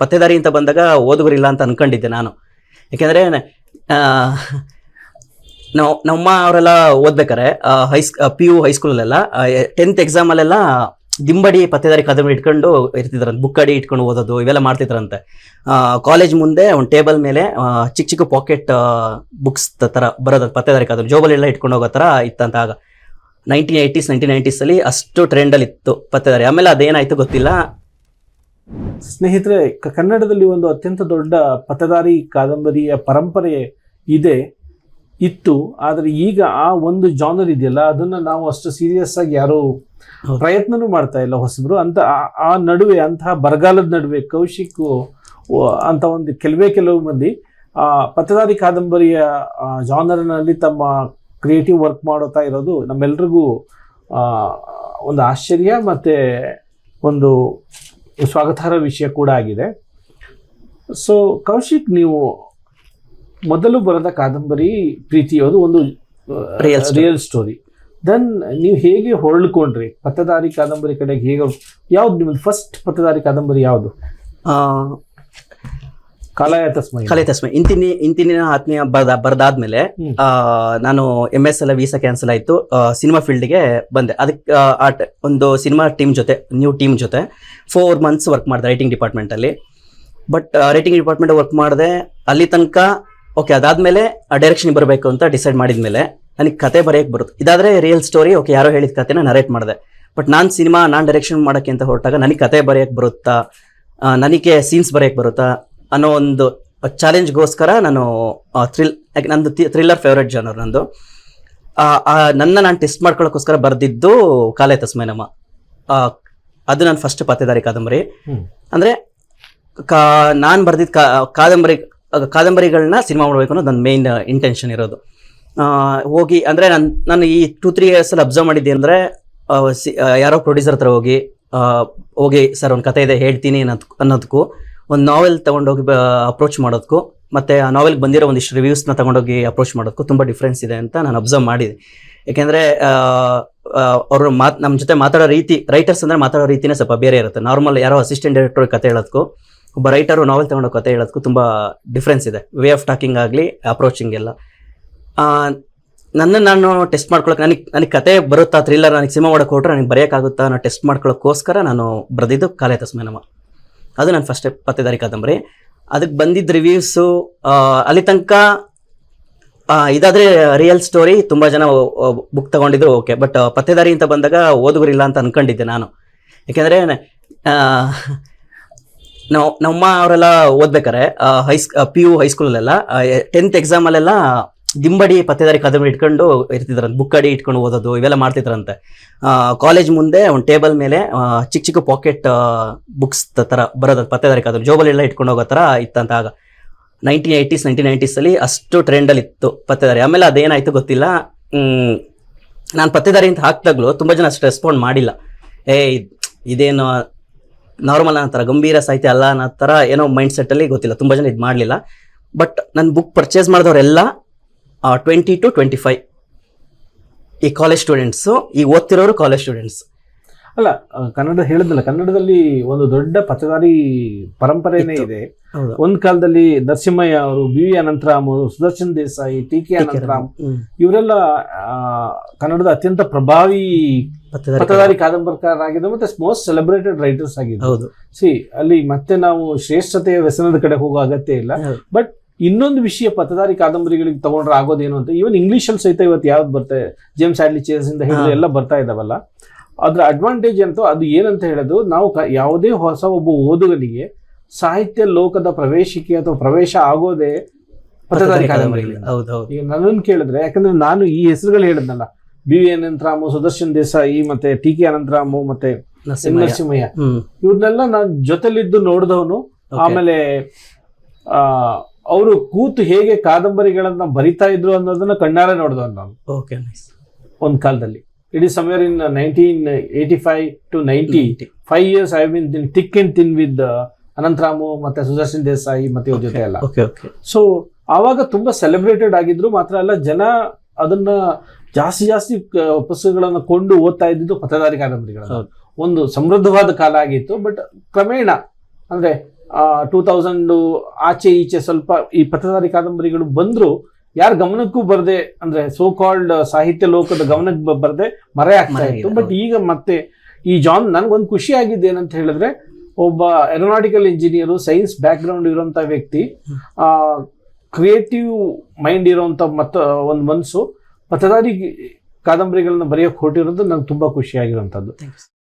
ಪತ್ತೇದಾರಿ ಅಂತ ಬಂದಾಗ ಓದುಗರಿಲ್ಲ ಅಂತ ಅನ್ಕೊಂಡಿದ್ದೆ ನಾನು. ಯಾಕೆಂದರೆ ನಾವು ನಮ್ಮ ಅವರೆಲ್ಲ ಓದ್ಬೇಕಾರೆ ಹೈಸ್ ಪಿ ಯು ಹೈಸ್ಕೂಲಲ್ಲೆಲ್ಲ ಟೆಂತ್ ಎಕ್ಸಾಮಲ್ಲೆಲ್ಲ ದಿಂಬಡಿ ಪತ್ತೆದಾರಿ ಕಾದಂಬರಿ ಇಟ್ಕೊಂಡು ಇರ್ತಿದ್ರಂತೆ ಬುಕ್ ಅಡಿ ಇಟ್ಕೊಂಡು ಓದೋದು, ಇವೆಲ್ಲ ಮಾಡ್ತಿದ್ರಂತೆ. ಕಾಲೇಜ್ ಮುಂದೆ ಒಂದು ಟೇಬಲ್ ಮೇಲೆ ಚಿಕ್ಕ ಚಿಕ್ಕ ಪಾಕೆಟ್ ಬುಕ್ಸ್ ಥರ ಬರೋದು, ಪತ್ತೆದಾರಿ ಕಾದಂಬರಿ ಜೋಬಲೆಲ್ಲ ಇಟ್ಕೊಂಡು ಹೋಗೋ ಥರ ಇತ್ತಂತ ಆಗ. ನೈನ್ಟೀನ್ ಏಯ್ಟೀಸ್ ನೈನ್ಟೀನ್ ನೈಂಟೀಸಲ್ಲಿ ಅಷ್ಟು ಟ್ರೆಂಡಲ್ಲಿ ಇತ್ತು ಪತ್ತೇದಾರಿ. ಆಮೇಲೆ ಅದೇನಾಯ್ತು ಗೊತ್ತಿಲ್ಲ. ಸ್ನೇಹಿತರೆ ಕ- ಕನ್ನಡದಲ್ಲಿ ಒಂದು ಅತ್ಯಂತ ದೊಡ್ಡ ಪತ್ತದಾರಿ ಕಾದಂಬರಿಯ ಪರಂಪರೆ ಇದೆ ಇತ್ತು ಆದರೆ ಈಗ ಆ ಒಂದು ಜಾನರ್ ಇದೆಯಲ್ಲ ಅದನ್ನು ನಾವು ಅಷ್ಟು ಸೀರಿಯಸ್ ಆಗಿ ಯಾರು. ಪ್ರಯತ್ನನೂ ಮಾಡ್ತಾ ಇಲ್ಲ ಹೊಸಬ್ರು ಅಂತ ಆ- ನಡುವೆ ಅಂತಹ ಬರಗಾಲದ ನಡುವೆ ಕೌಶಿಕ್ ಅಂತ ಒಂದು ಕೆಲವೇ ಕೆಲವು ಮಂದಿ ಆ ಪತ್ತದಾರಿ ಕಾದಂಬರಿಯ ಜಾನರ್ನಲ್ಲಿ ತಮ್ಮ ಕ್ರಿಯೇಟಿವ್ ವರ್ಕ್ ಮಾಡುತ್ತಾ ಇರೋದು ನಮ್ಮೆಲ್ರಿಗೂ ಒಂದು ಆಶ್ಚರ್ಯ ಮತ್ತು ಒಂದು ಸ್ವಾಗತಾರ್ಹ ವಿಷಯ ಕೂಡ ಆಗಿದೆ. ಸೊ ಕೌಶಿಕ್ ನೀವು ಮೊದಲು ಬರೆದ ಕಾದಂಬರಿ ಪ್ರೀತಿಯೋದು ಒಂದು ರಿಯಲ್ ಸ್ಟೋರಿ ದೆನ್ ನೀವು ಹೇಗೆ ಹೊರಳ್ಕೊಂಡ್ರಿ? ಪತ್ತದಾರಿ ಕಾದಂಬರಿ ಕಡೆಗೆ ಹೇಗೆ ಯಾವ್ದು ನಿಮ್ಮದು ಫಸ್ಟ್ ಪತ್ತದಾರಿ ಕಾದಂಬರಿ ಯಾವುದು? ಕಲೆ ತಸ್ಮೈ. ಇಂತಿನಿ ಇಂತಿನ ಆತ್ಮೀಯ ಬರ್ದ ಬರ್ದಾದ್ಮೇಲೆ ನಾನು ಎಂ ಎಸ್ ಎಲ್ಲ ವೀಸಾ ಕ್ಯಾನ್ಸಲ್ ಆಯ್ತು. ಸಿನಿಮಾ ಫೀಲ್ಡ್ಗೆ ಬಂದೆ. ಅದಕ್ಕೆ ಆ ಒಂದು ಸಿನಿಮಾ ಟೀಮ್ ಜೊತೆ ನ್ಯೂ ಟೀಮ್ ಜೊತೆ ಫೋರ್ ಮಂತ್ಸ್ ವರ್ಕ್ ಮಾಡಿದೆ ರೈಟಿಂಗ್ ಡಿಪಾರ್ಟ್ಮೆಂಟಲ್ಲಿ ಬಟ್ ರೈಟಿಂಗ್ ಡಿಪಾರ್ಟ್ಮೆಂಟ್ ವರ್ಕ್ ಮಾಡಿದೆ. ಅಲ್ಲಿ ತನಕ ಓಕೆ ಅದಾದ್ಮೇಲೆ ಡೈರೆಕ್ಷನ್ ಬರಬೇಕು ಅಂತ ಡಿಸೈಡ್ ಮಾಡಿದ್ಮೇಲೆ ನನಗೆ ಕತೆ ಬರೆಯಕ್ಕೆ ಬರುತ್ತೆ ಇದಾದ್ರೆ ರಿಯಲ್ ಸ್ಟೋರಿ ಓಕೆ ಯಾರೋ ಹೇಳಿದ ಕತೆನ ನರೇಟ್ ಮಾಡಿದೆ. ಬಟ್ ನಾನು ಸಿನಿಮಾ ನಾನು ಡೈರೆಕ್ಷನ್ ಮಾಡೋಕ್ಕೆ ಅಂತ ಹೊರಟಾಗ ನನಗೆ ಕತೆ ಬರೆಯಕ್ಕೆ ಬರುತ್ತಾ? ನನಗೆ ಸೀನ್ಸ್ ಬರೆಯಕ್ಕೆ ಬರುತ್ತಾ? ಅನ್ನೋ ಒಂದು ಚಾಲೆಂಜ್ಗೋಸ್ಕರ ನಾನು ಥ್ರಿಲ್ ಯಾಕೆ ನಂದು ಥ್ರಿಲ್ಲರ್ ಫೇವ್ರೇಟ್ ಜನರ್ ನಂದು. ನನ್ನ ನಾನು ಟೆಸ್ಟ್ ಮಾಡ್ಕೊಳ್ಳೋಕ್ಕೋಸ್ಕರ ಬರೆದಿದ್ದು ಕಾಲೇ ತಸ್ಮೇನಮ್ಮ. ಅದು ನನ್ನ ಫಸ್ಟ್ ಪತ್ತೆದಾರಿ ಕಾದಂಬರಿ. ಅಂದರೆ ಕಾ ನಾನು ಬರೆದಿದ್ದ ಕಾದಂಬರಿ ಕಾದಂಬರಿಗಳನ್ನ ಸಿನಿಮಾ ಮಾಡಬೇಕು ಅನ್ನೋದು ನನ್ನ ಮೇನ್ ಇಂಟೆನ್ಷನ್ ಇರೋದು. ಹೋಗಿ ಅಂದರೆ ನಾನು ನಾನು ಈ ಟೂ ತ್ರೀ ಇಯರ್ಸಲ್ಲಿ ಅಬ್ಸರ್ವ್ ಮಾಡಿದ್ದೆ ಅಂದರೆ ಯಾರೋ ಪ್ರೊಡ್ಯೂಸರ್ ಹತ್ರ ಹೋಗಿ ಹೋಗಿ ಸರ್ ಒಂದು ಕತೆ ಇದೆ ಹೇಳ್ತೀನಿ ಅನ್ನೋದು ಅನ್ನೋದಕ್ಕೂ ಒಂದು ನಾವೆಲ್ ತೊಗೊಂಡೋಗಿ ಅಪ್ರೋಚ್ ಮಾಡೋದಕ್ಕೂ ಮತ್ತು ಆ ನಾವೆಲ್ಗೆ ಬಂದಿರೋ ಒಂದಿಷ್ಟು ರಿವ್ಯೂಸ್ನ ತೊಗೊಂಡೋಗಿ ಅಪ್ರೋಚ್ ಮಾಡೋದಕ್ಕೂ ತುಂಬ ಡಿಫ್ರೆನ್ಸ್ ಇದೆ ಅಂತ ನಾನು ಅಬ್ಸರ್ವ್ ಮಾಡಿದೆ. ಏಕೆಂದರೆ ಅವರು ಮಾತು ನಮ್ಮ ಜೊತೆ ಮಾತಾಡೋ ರೀತಿ ರೈಟರ್ಸ್ ಅಂದರೆ ಮಾತಾಡೋ ರೀತಿನೇ ಸ್ವಲ್ಪ ಬೇರೆ ಇರುತ್ತೆ. ನಾರ್ಮಲ್ ಯಾರೋ ಅಸಿಸ್ಟೆಂಟ್ ಡೈರೆಕ್ಟರ್ ಕತೆ ಹೇಳೋದಕ್ಕೂ ಒಬ್ಬ ರೈಟರು ನಾವೆಲ್ ತೊಗೊಂಡೋ ಕತೆ ಹೇಳೋದಕ್ಕೂ ತುಂಬ ಡಿಫ್ರೆನ್ಸ್ ಇದೆ. ವೇ ಆಫ್ ಟಾಕಿಂಗ್ ಆಗಲಿ ಅಪ್ರೋಚಿಂಗ್ ಎಲ್ಲ. ನನ್ನ, ನಾನು ಟೆಸ್ಟ್ ಮಾಡ್ಕೊಳಕ್ಕೆ ನನಗೆ ನನಗೆ ಕತೆ ಬರುತ್ತಾ ಥ್ರಿಲ್ಲರ್ ನನಗೆ ಸಿನಿಮಾ ಮಾಡೋಕೆ ಹೊರಟ್ರೆ ನನಗೆ ಬರೆಯೋಕ್ಕಾಗುತ್ತಾ ಅನ್ನೋ ಟೆಸ್ಟ್ ಮಾಡ್ಕೊಳ್ಳೋಕ್ಕೋಸ್ಕರ ನಾನು ಬರೆದಿದ್ದು ಕಾಲೇ ತಸ್ಮೇನಮ್ಮ. ಅದು ನನ್ನ ಫಸ್ಟ್ ಪತ್ತೆದಾರಿ ಕಾದಂಬರಿ ಅದಕ್ಕೆ ಬಂದಿದ್ದ ರಿವ್ಯೂಸು ಅಲ್ಲಿ ತನಕ ಇದಾದರೆ ರಿಯಲ್ ಸ್ಟೋರಿ ತುಂಬ ಜನ ಬುಕ್ ತಗೊಂಡಿದ್ರು ಓಕೆ ಬಟ್ ಪತ್ತೆದಾರಿ ಅಂತ ಬಂದಾಗ ಓದುಗರಿಲ್ಲ ಅಂತ ಅನ್ಕೊಂಡಿದ್ದೆ ನಾನು. ಯಾಕೆಂದರೆ ನಾವು ನಮ್ಮ ಅವರೆಲ್ಲ ಓದ್ಬೇಕಾರೆ ಹೈಸ್ ಪಿ ಯು ಹೈಸ್ಕೂಲಲ್ಲೆಲ್ಲ ಟೆಂತ್ ಎಕ್ಸಾಮಲ್ಲೆಲ್ಲ ದಿಂಬಡಿ ಪತ್ತೇದಾರಿ ಕಾದಂಬರಿ ಇಟ್ಕೊಂಡು ಇರ್ತಿದ್ರಂತೆ ಬುಕ್ ಅಡಿ ಇಟ್ಕೊಂಡು ಓದೋದು, ಇವೆಲ್ಲ ಮಾಡ್ತಿದ್ರಂತೆ. ಕಾಲೇಜ್ ಮುಂದೆ ಒಂದು ಟೇಬಲ್ ಮೇಲೆ ಚಿಕ್ಕ ಚಿಕ್ಕ ಪಾಕೆಟ್ ಬುಕ್ಸ್ ಥರ ಬರೋದು, ಪತ್ತೇದಾರಿ ಕಾದಂಬರಿ ಎಲ್ಲ ಇಟ್ಕೊಂಡು ಹೋಗೋ ಥರ ಇತ್ತಂತ ಆಗ. ನೈನ್ಟೀನ್ ಏಯ್ಟೀಸ್ ನೈನ್ಟೀನ್ ನೈಂಟೀಸಲ್ಲಿ ಅಷ್ಟು ಟ್ರೆಂಡಲ್ಲಿ ಇತ್ತು ಪತ್ತೆದಾರಿ. ಆಮೇಲೆ ಅದೇನಾಯ್ತು ಗೊತ್ತಿಲ್ಲ. ನಾನು ಪತ್ತೇದಾರಿ ಅಂತ ಹಾಕಿದಾಗಲೂ ತುಂಬ ಜನ ಅಷ್ಟು ರೆಸ್ಪಾಂಡ್ ಮಾಡಿಲ್ಲ. ಏ, ಇದ್- ಇದೇನು ನಾರ್ಮಲ್ ಅನ್ನೋ ಥರ ಗಂಭೀರ ಸಾಹಿತ್ಯ ಅಲ್ಲ ಅನ್ನೋ ಥರ ಏನೋ ಮೈಂಡ್ ಸೆಟ್ಟಲ್ಲಿ ಗೊತ್ತಿಲ್ಲ. ತುಂಬ ಜನ ಇದು ಮಾಡಲಿಲ್ಲ. ಬಟ್ ನನ್ನ ಬುಕ್ ಪರ್ಚೇಸ್ ಮಾಡಿದವರೆಲ್ಲ ಟ್ವೆಂಟಿ ಟು ಟ್ವೆಂಟಿ ಫೈವ್ ಈ ಕಾಲೇಜ್ ಸ್ಟೂಡೆಂಟ್ಸು ಈ ಓದ್ತಿರೋರು ಕಾಲೇಜ್ ಸ್ಟೂಡೆಂಟ್ಸ್ ಅಲ್ಲ ಕನ್ನಡ ಹೇಳಿದ್ನಲ್ಲ ಕನ್ನಡದಲ್ಲಿ ಒಂದು ದೊಡ್ಡ ಪತ್ತದಾರಿ ಪರಂಪರೆನೇ ಇದೆ. ಒಂದ್ ಕಾಲದಲ್ಲಿ ನರಸಿಂಹಯ್ಯ ಅವರು B V Anantharam Sudarshan Desai T K Anantharam. ಇವರೆಲ್ಲ ಕನ್ನಡದ ಅತ್ಯಂತ ಪ್ರಭಾವಿ ಪತ್ತೇದಾರಿ ಪತ್ತದಾರಿ ಕಾದಂಬರಿಕಾರರಾಗಿದ್ದು ಮತ್ತೆ ಮೋಸ್ಟ್ ಸೆಲೆಬ್ರೇಟೆಡ್ ರೈಟರ್ಸ್ ಆಗಿದ್ದು. ಹೌದು. ಸಿ ಅಲ್ಲಿ ಮತ್ತೆ ನಾವು ಶ್ರೇಷ್ಠತೆಯ ವ್ಯಸನದ ಕಡೆ ಹೋಗೋ ಅಗತ್ಯ ಇಲ್ಲ. ಬಟ್ ಇನ್ನೊಂದು ವಿಷಯ ಪತ್ತದಾರಿ ಕಾದಂಬರಿಗಳಿಗೆ ತಗೊಂಡ್ರೆ ಆಗೋದೇನು ಅಂತ ಈವನ್ ಇಂಗ್ಲಿಷ್ ಅಲ್ಲಿ ಸಹಿತ ಇವತ್ತು ಯಾವ್ದು ಬರ್ತಾ ಜೇಮ್ಸ್ ಆಡ್ಲಿ ಚೇಸ್ ಇಂದ ಹಿಡಿದು. ಎಲ್ಲ ಬರ್ತಾ ಇದಾವಲ್ಲ. ಅದ್ರ ಅಡ್ವಾಂಟೇಜ್ ಅಂತೂ ಅದು ಏನಂತ ಹೇಳೋದು ನಾವು ಯಾವುದೇ ಹೊಸ ಒಬ್ಬ ಓದುಗನಿಗೆ ಸಾಹಿತ್ಯ ಲೋಕದ ಪ್ರವೇಶಿಕೆ ಅಥವಾ ಪ್ರವೇಶ ಆಗೋದೇ ಪತ್ತದಾರಿ ಕಾದಂಬರಿಗಳಿಗೆ ಈಗ ನನ್ನನ್ನು ಕೇಳಿದ್ರೆ ಯಾಕಂದ್ರೆ ನಾನು ಈ ಹೆಸರುಗಳು ಹೇಳಿದ್ನಲ್ಲ ಬಿ ವಿ ಅನಂತರಾಮು ಸುದರ್ಶನ್ ದೇಸಾಯಿ ಮತ್ತೆ ಟಿ ಕೆ ಅನಂತರಾಮು ಮತ್ತೆ ನರಸಿಂಹಯ್ಯ. ಇವ್ರನ್ನೆಲ್ಲ ನಾನು ಜೊತೆಲಿದ್ದು ನೋಡಿದವನು. ಆಮೇಲೆ ಆ ಅವರು ಕೂತು ಹೇಗೆ ಕಾದಂಬರಿಗಳನ್ನ ಬರಿತಾ ಇದ್ರು ಅನ್ನೋದನ್ನ ಕಣ್ಣಾರೆ ನೋಡಿದವನು ನಾನು ಓಕೆ ನೈಸ್ ಒಂದು ಕಾಲದಲ್ಲಿ. It is somewhere in nineteen eighty five to ninety five years I been thick and thin with Anantharamu ಮತ್ತೆ ಸುದರ್ಶನ್ ದೇಸಾಯಿ ಮತ್ತೆ ಇವ್ರ ಜೊತೆ ಎಲ್ಲ. ಓಕೆ ಓಕೆ ಸೊ ಆವಾಗ ತುಂಬಾ ಸೆಲೆಬ್ರೇಟೆಡ್ ಆಗಿದ್ರು ಮಾತ್ರ ಅಲ್ಲ ಜನ ಅದನ್ನ ಜಾಸ್ತಿ ಜಾಸ್ತಿ ಪುಸ್ತಕಗಳನ್ನು ಕೊಂಡು ಓದ್ತಾ ಇದ್ದಿದ್ದು ಪತ್ತದಾರಿ ಕಾದಂಬರಿಗಳು. ಒಂದು ಸಮೃದ್ಧವಾದ ಕಾಲ ಆಗಿತ್ತು ಬಟ್ ಕ್ರಮೇಣ ಅಂದ್ರೆ ಟೂ ತೌಸಂಡ್ ಆಚೆ ಈಚೆ ಸ್ವಲ್ಪ ಈ ಪತ್ತದಾರಿ ಕಾದಂಬರಿಗಳು ಬಂದ್ರು ಯಾರ ಗಮನಕ್ಕೂ ಬರದೆ ಅಂದ್ರೆ ಸೋ ಕಾಲ್ಡ್ ಸಾಹಿತ್ಯ ಲೋಕದ ಗಮನಕ್ಕೆ ಬರದೆ ಮರೆ ಆಗ್ತಾ ಇತ್ತು. ಬಟ್ ಈಗ ಮತ್ತೆ ಈ ಜಾನ್ ನನ್ಗೊಂದು ಖುಷಿ ಆಗಿದ್ದು ಏನಂತ ಹೇಳಿದ್ರೆ ಒಬ್ಬ aeronautical engineer science background ಇರುವಂತ ವ್ಯಕ್ತಿ ಆ ಕ್ರಿಯೇಟಿವ್ ಮೈಂಡ್ ಇರುವಂತ ಮತ್ತ ಒಂದು ಮನಸ್ಸು ಪತ್ತದಾರಿ ಕಾದಂಬರಿಗಳನ್ನ ಬರೆಯೋಕೆ ಹೊರಟಿರೋದು ನಂಗೆ ತುಂಬಾ ಖುಷಿ ಆಗಿರುವಂತದ್ದು. Thank you